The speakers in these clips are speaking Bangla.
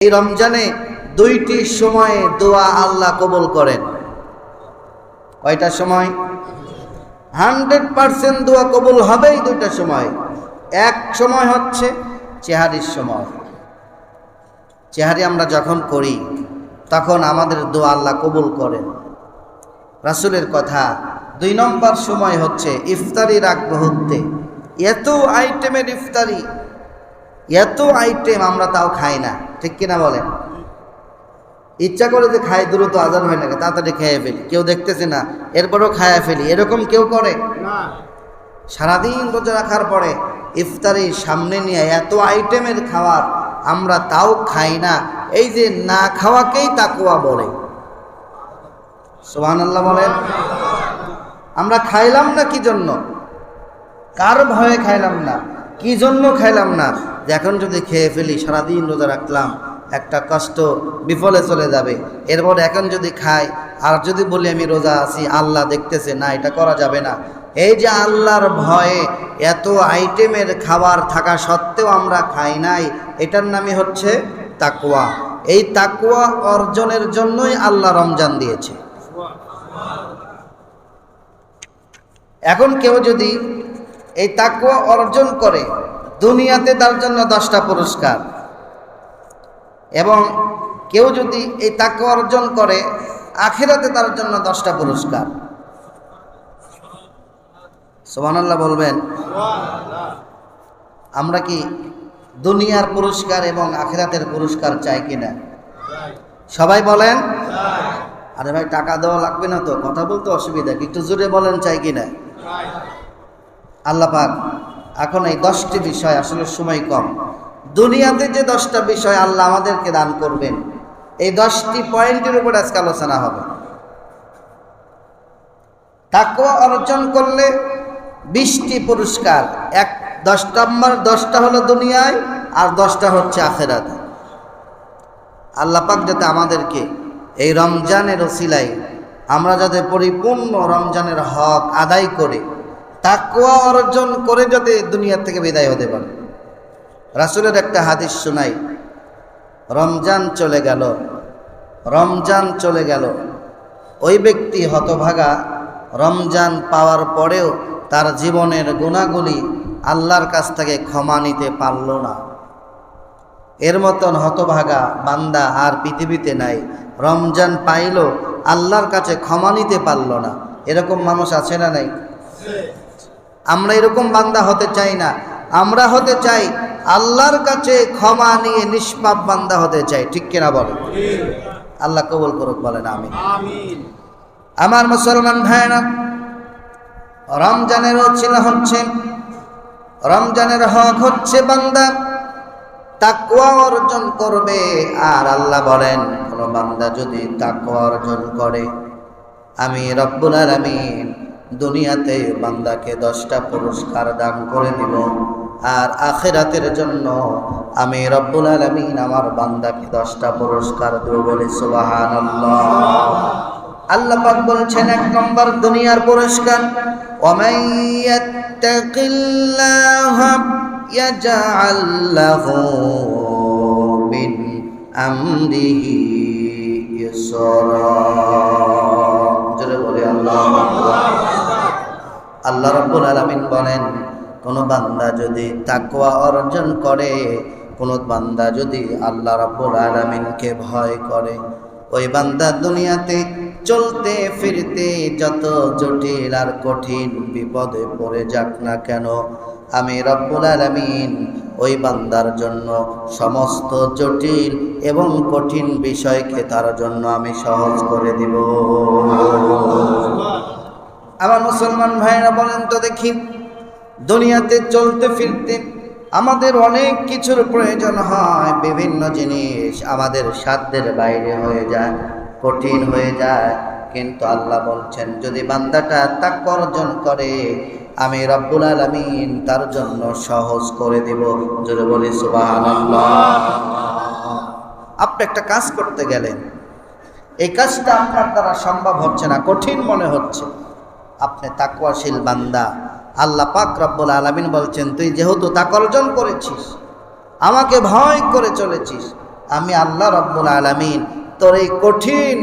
এই রমজানে দুইটি সময়ে দোয়া আল্লাহ কবুল করেন। কয়টা সময়? হান্ড্রেড পার্সেন্ট দোয়া কবুল হবেই দুইটা সময়। এক সময় হচ্ছে চেহারির সময়। চেহারি আমরা যখন করি, তখন আমাদের দোয়া আল্লাহ কবুল করেন। রাসুলের কথা, দুই নম্বর সময় হচ্ছে ইফতারির আগ মুহূর্তে এত আইটেমের ইফতারি, এত আইটেম আমরা তাও খাই না। ঠিক কিনা বলেন ইচ্ছা করে যে খাই দ্রুত আজান হয় না তাড়াতাড়ি খেয়ে ফেলি। কেউ দেখতেছে না এরপরও খায়া ফেলি। এরকম কেউ করে? সারাদিন রোজা রাখার পরে ইফতারি সামনে নিয়ে এত আইটেমের খাবার আমরা তাও খাই না। এই যে না খাওয়াকেই তাকুয়া বলে। সোহান আল্লাহ বলেন। আমরা খাইলাম না কি জন্য? কার ভয়ে খাইলাম না? কি জন্য খাইলাম না? যে এখন যদি খেয়ে ফেলি, সারাদিন রোজা রাখলাম, একটা কষ্ট বিফলে চলে যাবে। এরপর এখন যদি খাই, আর যদি বলি আমি রোজা আছি, আল্লাহ দেখতেছে, না, এটা করা যাবে না। এই যে আল্লাহর ভয়ে এত আইটেমের খাবার থাকা সত্ত্বেও আমরা খাই নাই, এটার নামই হচ্ছে তাকুয়া এই তাকুয়া অর্জনের জন্যই আল্লাহ রমজান দিয়েছে। এখন কেউ যদি এই তাকুয়া অর্জন করে দুনিয়াতে তার জন্য দশটা পুরস্কার। এবং কেউ যদি এই তাকুয়া অর্জন করে, আখেরাতে তার জন্য দশটা পুরস্কার। সোহানাল্লাহ বলবেন, আমরা কি দুনিয়ার পুরস্কার এবং আখেরাতের পুরস্কার চাই কিনা? সবাই বলেন, আরে ভাই, টাকা দেওয়া লাগবে না তো, কথা বলতে অসুবিধা? একটু জোরে বলেন চাই কিনা? আল্লাহ পাক, এখন এই দশটি বিষয় আসলে সময় কম। দুনিয়াতে যে দশটা বিষয় আল্লাহ আমাদেরকে দান করবেন, এই দশটি পয়েন্টের উপর আজকে আলোচনা হবে। তাকুয়া অর্জন করলে বিশটি পুরস্কার, এক দশ নম্বর, দশটা হলো দুনিয়ায় আর দশটা হচ্ছে আখেরাত। আল্লাহ পাক যাতে আমাদেরকে এই রমজানের ওসিলায় আমরা যাতে পরিপূর্ণ রমজানের হক আদায় করে তাকুয়া অর্জন করে যাতে দুনিয়া থেকে বিদায় হতে পারে। রাসুলের একটা হাদিস শোনাই, রমজান চলে গেল, রমজান চলে গেল। ওই ব্যক্তি হতভাগা রমজান পাওয়ার পরেও তার জীবনের গুণাগুলি আল্লাহর কাছ থেকে ক্ষমা নিতে পারল না। এর মতন হতভাগা বান্দা আর পৃথিবীতে নাই, রমজান পাইল আল্লাহর কাছে ক্ষমা নিতে পারল না। এরকম মানুষ আছে না নাই? আমরা এরকম বান্দা হতে চাই না। আমরা হতে চাই আল্লাহর কাছে ক্ষমা নিয়ে নিষ্পাপ বান্দা হতে চাই। ঠিক কিনা বলে আল্লাহ কবুল করুক বলেন আমি আমার মুসলমান ভাইরা রমজানের ছিল হচ্ছে রমজানের হক হচ্ছে বান্দা তাকুয়া অর্জন করবে। আর আল্লাহ বলেন কোন বান্দা যদি তাকুয়া অর্জন করে আমি রব্বুল আলামিন দুনিয়াতে বান্দাকে দশটা পুরস্কার দান করে দিব। আর আখেরাতের জন্য আমি রব্বুল আলমিন আমার বান্দাকে দশটা পুরস্কার দেব বলে সুবাহান আল্লাহ বলছেন, এক নম্বর দুনিয়ার পুরস্কার জোরে বলে, আল্লাহ আল্লাহ রাব্বুল আলামিন বলেন, কোন বান্দা যদি তাকুয়া অর্জন করে, কোন বান্দা যদি আল্লাহ রাব্বুল আলামিনকে ভয় করে, ওই বান্দা দুনিয়াতে চলতে ফিরতে যত জটিল আর কঠিন বিপদে পড়ে যাক না কেন, আমি রব্বুল আলামিন ওই বান্দার জন্য সমস্ত জটিল এবং কঠিন বিষয়কে তার জন্য আমি সহজ করে দিব। আমার মুসলমান ভাইরা বলেন তো দেখি, দুনিয়াতে চলতে ফিরতে আমাদের অনেক কিছুর প্রয়োজন হয়, বিভিন্ন জিনিস আমাদের সাধ্যের বাইরে হয়ে যায়, কঠিন হয়ে যায়। কিন্তু আল্লাহ বলছেন, যদি বান্দাটা তাক অর্জন করে, আমি রব্বুল আলমিন তার জন্য সহজ করে দিব। যদি বলি সুবাহ আপনি একটা কাজ করতে গেলেন। এই কাজটা আপনার দ্বারা সম্ভব হচ্ছে না, কঠিন মনে হচ্ছে। আপনি তাকুয়াশীল বান্দা। আল্লাহ পাক রব্বুল আলমিন বলছেন, তুই যেহেতু তাক অর্জন করেছিস, আমাকে ভয় করে চলেছিস, আমি আল্লাহ রব্বুল আলমিন তোর এই কঠিন,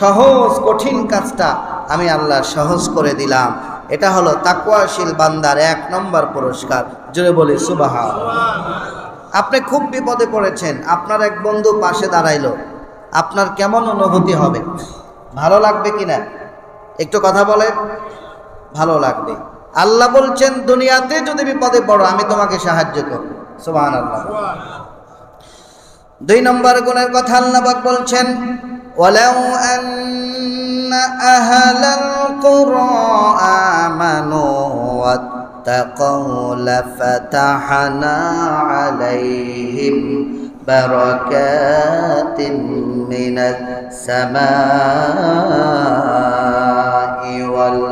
সহজ, কঠিন কাজটা আমি আল্লাহ সহজ করে দিলাম। এটা হলো তাকুয়াশীল বান্দার এক নম্বর পুরস্কার। জোরে বলি সুবাহ আপনি খুব বিপদে পড়েছেন, আপনার এক বন্ধু পাশে দাঁড়াইল। আপনার কেমন অনুভূতি হবে? ভালো লাগবে কিনা? একটু কথা বলে ভালো লাগবে। আল্লাহ বলছেন, দুনিয়াতে যদি বিপদে পড়ো, আমি তোমাকে সাহায্য করব। সুবাহ আল্লাহ দুই নম্বর গুণের কথা আল্লাহ পাক বলছেন, ওয়ালাউ আন্না আহলাল কুরা আমানু ওয়াত্তাকাউ লাফাতাহনা আলাইহিম বারাকাতিন মিনাস সামাই ওয়াল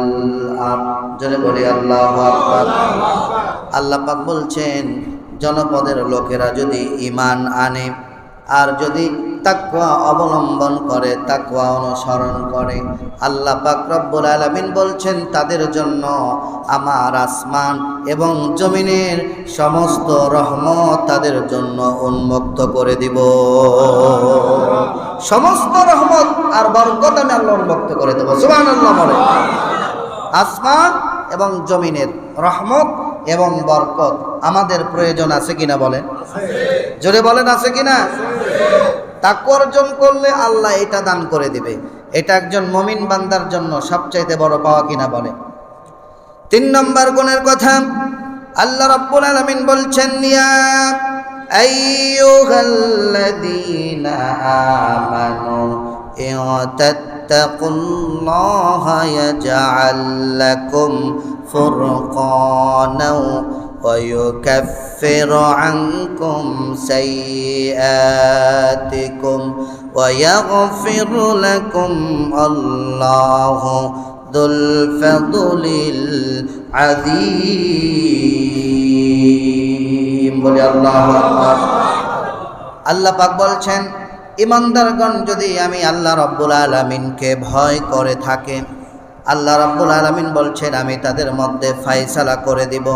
জোরে বলি, আল্লাহু আল্লাহ পাক বলছেন, জনপদের লোকেরা যদি ইমান আনে আর যদি তাকুয়া অবলম্বন করে তাকুয়া অনুসরণ করে, আল্লাহ পাক রব্বুল আলামিন বলছেন, তাদের জন্য আমার আসমান এবং জমিনের সমস্ত রহমত তাদের জন্য উন্মুক্ত করে দিব। সমস্ত রহমত আর বরকত আমি আল্লাহ উন্মুক্ত করে দেবো। সুবহানাল্লাহ বলে। আসমান এবং জমিনের রহমত এবং বরকত আমাদের প্রয়োজন আছে কিনা বলেন? জোরে বলেন আছে কিনা? তাকে অর্জন করলে আল্লাহ এটা দান করে দিবে। এটা একজন মমিন বান্দার জন্য সবচাইতে বড় পাওয়া কিনা বলে? তিন নম্বর গুণের কথা, আল্লাহ রাব্বুল আলামিন বলছেন আইয়ুহাল্লাযীনা আমানু ইত্তাকুল্লাহা ইয়াজআল লাকুম ফুরকানা ويكفر عنكم سيئاتكم ويغفر لكم الله ذو الفضل العظيم বলি আল্লাহু আকবার আল্লাহ পাক বলছেন ইমানদারগণ যদি আমি আল্লাহ রব্বুল আলামিনকে ভয় করে থাকে, আল্লাহ রব্বুল আলামিন বলছেন, আমি তাদের মধ্যে ফাইসালা করে দিব।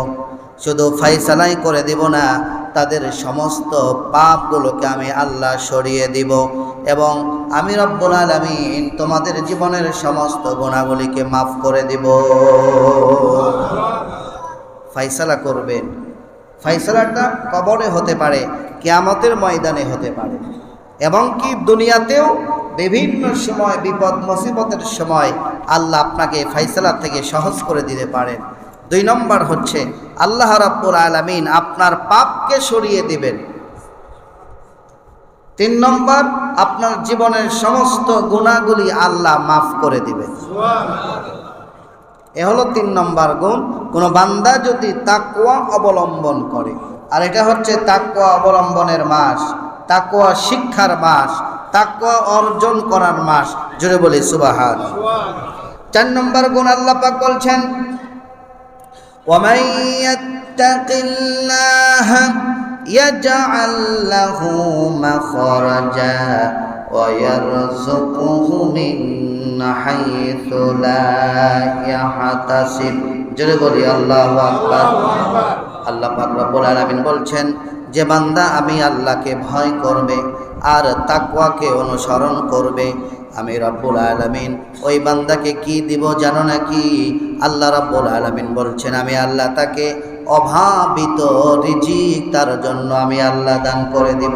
শুধু ফাইসালাই করে দিব না, তাদের সমস্ত পাপগুলোকে আমি আল্লাহ সরিয়ে দিব এবং আমি রব্বুল আলমিন তোমাদের জীবনের সমস্ত গুণাগুলিকে মাফ করে দিব। ফাইসালা করবেন। ফাইসালাটা কবরে হতে পারে, কেয়ামতের ময়দানে হতে পারে। এবং কি দুনিয়াতেও বিভিন্ন সময়, বিপদ, মুসিবতের সময় আল্লাহ আপনাকে ফাইসালা থেকে সহজ করে দিতে পারেন। দুই নম্বর হচ্ছে, আল্লাহ রাব্বুল আলামিন আপনার পাপকে সরিয়ে দিবেন। তিন নম্বর, আপনার জীবনের সমস্ত গুণাগুলি আল্লাহ মাফ করে দিবেন। এ হলো তিন নম্বর গুণ। কোনো বান্দা যদি তাকুয়া অবলম্বন করে, আর এটা হচ্ছে তাকুয়া অবলম্বনের মাস। তাকুয়া শিক্ষার মাস তাকুয়া অর্জন করার মাস জুড়ে বলি সুবাহান চার নম্বর গুণ আল্লাহ পাক বলছেন ومن يتق الله يجعل له مخرجا ويرزقه من حيث لا يحتسب জোরে বলি আল্লাহু আকবার আল্লাহ পাক রব্বুল আলামিন বলছেন যে বান্দা আমি আল্লাহকে ভয় করবে আর তাকওয়াকে অনুসরণ করবে, আমি রব্বুল আলমিন ওই বান্দাকে কি দিব জানো নাকি? আল্লাহ রব্বুল আলমিন বলছেন, আমি আল্লাহ তাকে অভাবিত রিজিক তার জন্য আমি আল্লাহ দান করে দিব।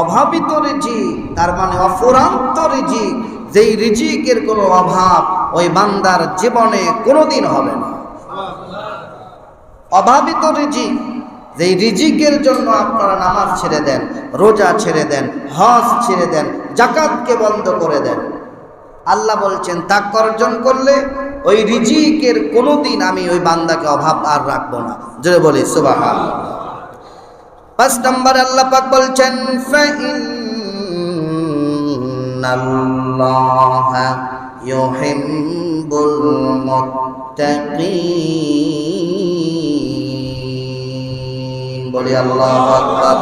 অভাবিত রিজিক, তার মানে অফুরান্ত রিজিক, যেই রিজিকের কোনো অভাব ওই বান্দার জীবনে কোনোদিন হবে না। অভাবিত রিজিক যেই রিজিকের জন্য আপনারা নামাজ ছেড়ে দেন, রোজা ছেড়ে দেন, হজ ছেড়ে দেন, জাকাতকে বন্ধ করে দেন। আল্লাহ বলছেন তাক অর্জন করলে ওই রিজিকের কোনো দিন আমি ওই বান্দাকে অভাব আর রাখব না। জোরে বলি সুবাহ পাঁচ নম্বর আল্লাহ পাক বলছেন ইউহিব্বুল মুত্তাকিন। বলি, আল্লাহু আকবার।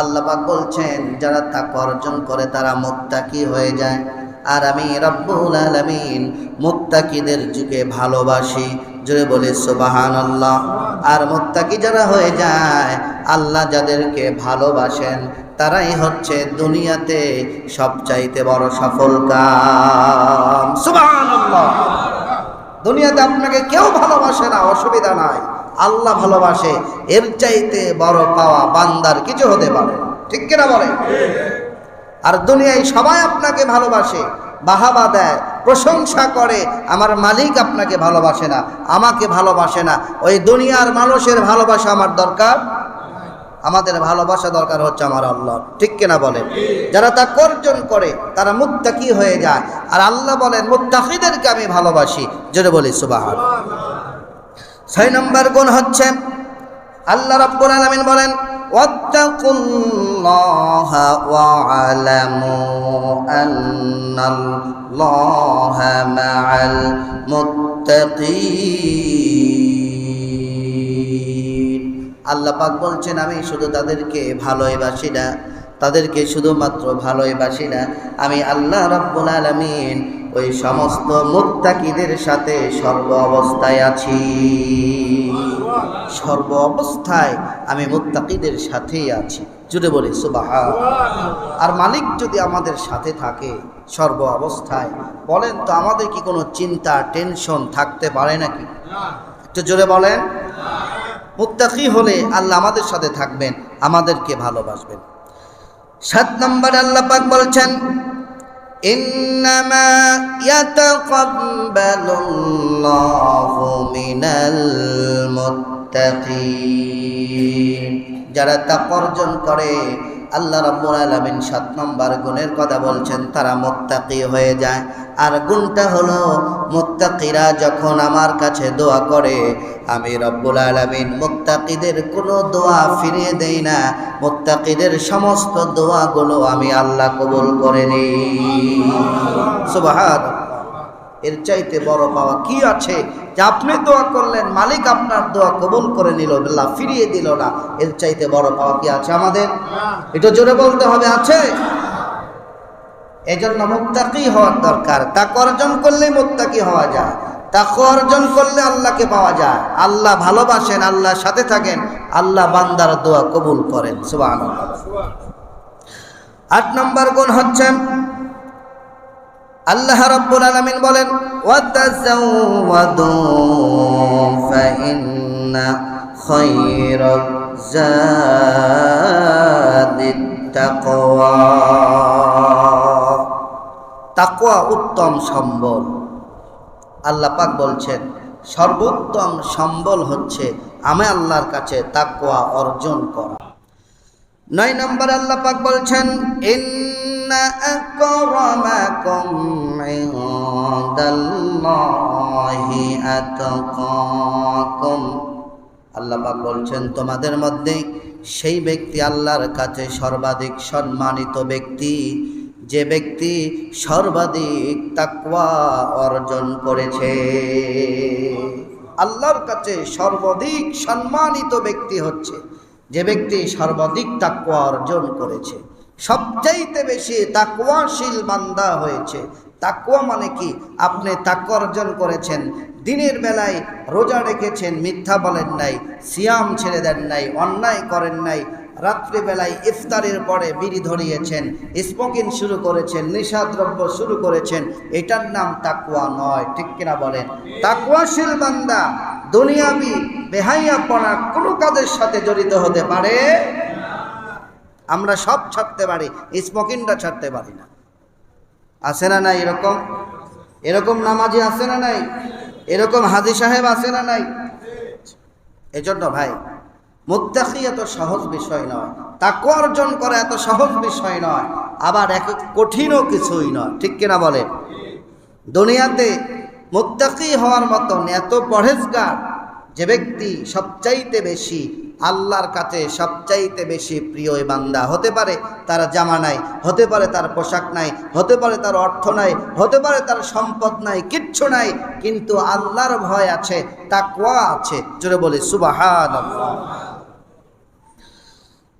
আল্লাহ বলছেন, যারা তাকওয়া অর্জন করে তারা মুত্তাকি হয়ে যায়। আর আমি রব্বুল আলামিন মুত্তাকি মুত্তাকিদের যুগে ভালোবাসি। জোরে বলে সুবাহান আল্লাহ আর মুত্তাকি যারা হয়ে যায়, আল্লাহ যাদেরকে ভালোবাসেন, তারাই হচ্ছে দুনিয়াতে সবচাইতে বড় সফল কাম। সুবাহান আল্লাহ দুনিয়াতে আপনাকে কেউ ভালোবাসে না, অসুবিধা নাই। আল্লাহ ভালোবাসে, এর চাইতে বড় পাওয়া বান্দার কিছু হতে পারে। ঠিক কিনা বলে? আর দুনিয়ায় সবাই আপনাকে ভালোবাসে, বাহাবা দেয়, প্রশংসা করে, আমার মালিক আপনাকে ভালোবাসে না, আমাকে ভালোবাসে না। ওই দুনিয়ার মানুষের ভালোবাসা আমার দরকার? আমাদের ভালোবাসা দরকার হচ্ছে আমার আল্লাহ। ঠিক কিনা বলেন যারা তা অর্জন করে, তারা মুত্তাকি হয়ে যায়। আর আল্লাহ বলেন, মুত্তাকিদেরকে আমি ভালোবাসি। যেটা বলি সুবাহ ছয় নম্বর গুণ হচ্ছে, আল্লাহ রাব্বুল আলামিন বলেন, ওয়াত্তাকুল্লাহা ওয়া'লামু আন্নাল্লাহা মা'আল মুত্তাকিন. আল্লাহ পাক বলছেন, আমি শুধু তাদেরকে ভালোই বাসি না তাদেরকে শুধুমাত্র ভালোই বাসি না, আমি আল্লাহ রাব্বুল আলামিন ওই সমস্ত মুত্তাকিদের সাথে সর্ব অবস্থায় আছি। সর্ব অবস্থায় আমি মুত্তাকিদের সাথেই আছি। জুড়ে বলি সুবাহ আর মালিক যদি আমাদের সাথে থাকে সর্ব অবস্থায়, বলেন তো আমাদের কি কোনো চিন্তা, টেনশন থাকতে পারে নাকি? একটু জোরে বলেন। মুত্তাকি হলে আল্লাহ আমাদের সাথে থাকবেন, আমাদেরকে ভালোবাসবেন। সাত নম্বর আল্লাহ পাক বলছেন যারা তাকওয়া অর্জন করে, আল্লাহ রাব্বুল আলামিন সাত নম্বর গুণের কথা বলছেন, তারা মুত্তাকি হয়ে যায়। আর গুণটা হলো মুত্তাকিরা যখন আমার কাছে দোয়া করে আমি রব্বুল আলমিন মুত্তাকিদের কোনো দোয়া ফিরিয়ে দেই না। মুত্তাকিদের সমস্ত দোয়াগুলো আমি আল্লাহ কবুল করে নিই। সুবহান এর চাইতে বড় পাওয়া কি আছে? যে আপনি দোয়া করলেন মালিক আপনার দোয়া কবুল করে নিল আল্লাহ ফিরিয়ে দিল না। এর চাইতে বড় পাওয়া কি আছে আমাদের? এটা জোরে বলতে হবে আছে? এজন্য মুত্তাকি হওয়ার দরকার। তা অর্জন করলেই মুত্তাকি হওয়া যায়। তাকে অর্জন করলে আল্লাহকে পাওয়া যায়। আল্লাহ ভালোবাসেন, আল্লাহর সাথে থাকেন, আল্লাহ বান্দার দোয়া কবুল করেন। সুবহানাল্লাহ। আট নম্বর গুণ হচ্ছে, আল্লাহ রাব্বুল আলামিন বলেন খায়রাজ জাদিত তাকওয়া তাকওয়া উত্তম সম্বল। আল্লাহ পাক বলছেন, সর্বোত্তম সম্বল হচ্ছে আমি আল্লাহর কাছে তাকওয়া অর্জন করা। নয় নম্বর আল্লাহ পাক বলছেন আল্লাহ পাক বলছেন, তোমাদের মধ্যে সেই ব্যক্তি আল্লাহর কাছে সর্বাধিক সম্মানিত ব্যক্তি। যে ব্যক্তি সর্বাধিক তাকওয়া অর্জন করেছে, আল্লাহর কাছে সর্বাধিক সম্মানিত ব্যক্তি হচ্ছে যে ব্যক্তি সর্বাধিক তাকওয়া অর্জন করেছে। সবচাইতে বেশি তাকওয়াশীল বান্দা হয়েছে। তাকওয়া মানে কি? আপনি তাকওয়া অর্জন করেছেন, দিনের বেলায় রোজা রেখেছেন, মিথ্যা বলেন নাই, সিয়াম ছেড়ে দেন নাই, অন্যায় করেন নাই রাত্রিবেলায় ইফতারের পরে বিড়ি ধরিয়েছেন, স্মোকিং শুরু করেছেন, নেশাদ্রব্য শুরু করেছেন, এটার নাম তাকুয়া নয়, ঠিক কিনা বলেন? তাকুয়াশীল বান্দা, দুনিয়াবি বেহাইয়া পড়া কোনো কাজের সাথে জড়িত হতে পারে? আমরা সব ছাড়তে পারি, স্মোকিংটা ছাড়তে পারি না। আছে না নাই এরকম? এরকম নামাজি আছে না নাই? এরকম হাজি সাহেব আছে না নাই? এজন্য ভাই মুত্তাকি এত সহজ বিষয় নয়। তাকে অর্জন করা এত সহজ বিষয় নয়। আবার এক কঠিনও কিছুই নয়। ঠিক কিনা বলে? দুনিয়াতে মুত্তাকি হওয়ার মতন এত পরহেজগার যে ব্যক্তি সবচাইতে বেশি আল্লাহর কাছে সবচাইতে বেশি প্রিয় বান্দা হতে পারে তার জামা নাই, হতে পারে তার পোশাক নাই, হতে পারে তার অর্থ নাই, হতে পারে তার সম্পদ নাই, কিচ্ছু নাই, কিন্তু আল্লাহর ভয় আছে, তাকওয়া আছে। জোরে বলে সুবাহান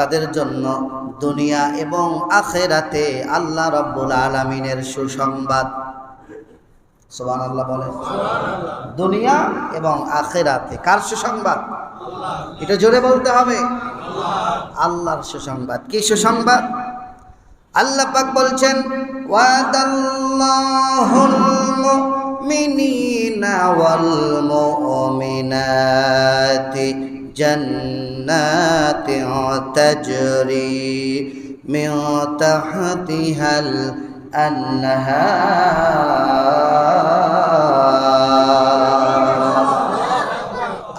তাদের জন্য দুনিয়া এবং আখেরাতে আল্লাহ রব্বুল আলমিনের সুসংবাদ। সোবান আল্লাহ বলে দুনিয়া এবং আখেরাতে কার সুসংবাদ? এটা জোরে বলতে হবে। আল্লাহর সুসংবাদ। কি সুসংবাদ? আল্লাহ পাক বলছেন, ওয়াদাল্লাহুল মুমিনিনা ওয়াল মুমিনাতি। তাজরি মিন তাহতিহাল আনহার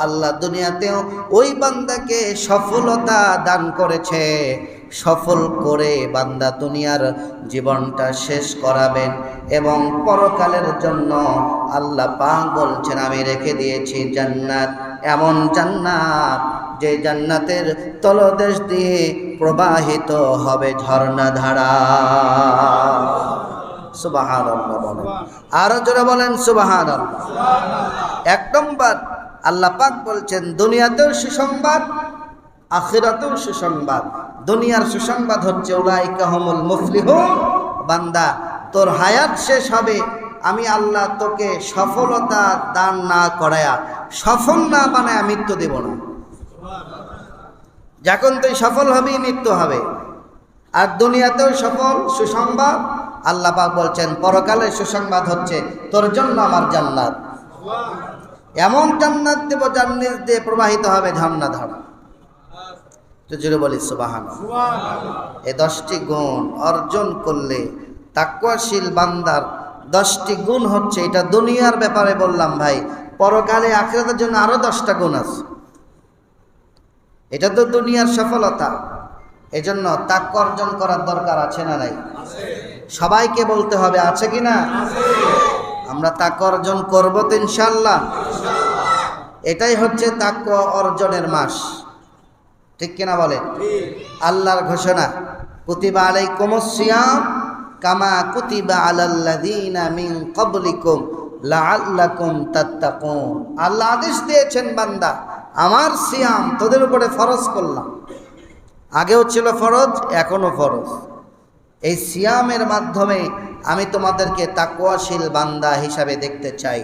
আল্লাহ দুনিয়াতেও ওই বান্দাকে সফলতা দান করেছে, সফল করে বান্দা দুনিয়ার জীবনটা শেষ করাবেন এবং পরকালের জন্য আল্লাহ পাক বলছেন, আমি রেখে দিয়েছি জান্নাত। এমন জান্নাত যে জান্নাতের তলদেশ দিয়ে প্রবাহিত হবে ঝর্ণা ধারা। সুবাহান বলেন। আরও জোরে বলেন সুবাহান এক নম্বর, আল্লাহ বলছেন, দুনিয়াতেও সুসংবাদ, আখিরাতেও সুসংবাদ। দুনিয়ার সুসংবাদ হচ্ছে উলাইকাহমুল মুফলিহ বান্দা, তোর হায়াত শেষ হবে আমি আল্লাহ তোকে সফলতা দান না করায়া সফল না বানায় মৃত্যু দেব না। যখন তুই সফল হবি মৃত্যু হবে। আর দুনিয়াতেও সফল সুসংবাদ আল্লাহ পাক বলছেন পরকালে সুসংবাদ হচ্ছে তোর জন্য আমার জান্নাত। এমন জান্নাত দেব জান্নাত দিয়ে প্রবাহিত হবে ঝর্ণা ধারা জুড়ে বলি সুবাহান এই দশটি গুণ অর্জন করলে তাকুয়াশীল বান্দার দশটি গুণ হচ্ছে, এটা দুনিয়ার ব্যাপারে বললাম ভাই। পরকালে আখেরাতের জন্য আরও দশটা গুণ আছে। এটা তো দুনিয়ার সফলতা। এজন্য তাক্য অর্জন করার দরকার আছে না নাই? সবাইকে বলতে হবে, আছে কি না? আমরা তাক্য অর্জন করব তো ইনশাল্লাহ এটাই হচ্ছে তাক্য অর্জনের মাস। ঠিক কিনা বলে আল্লাহর ঘোষণা, কুতিবা আলাইকুম সিয়াম। কামা কুতিবা আলাল্লাযীনা মিন ক্বাবলিকুম লাআল্লাকুম তাত্তাকুন। আল্লাহ আদেশ দিয়েছেন, বান্দা, আমার সিয়াম তোদের উপরে ফরজ করলাম। আগেও ছিল ফরজ, এখনও ফরজ। এই সিয়ামের মাধ্যমে আমি তোমাদেরকে তাকওয়াশীল বান্দা হিসাবে দেখতে চাই।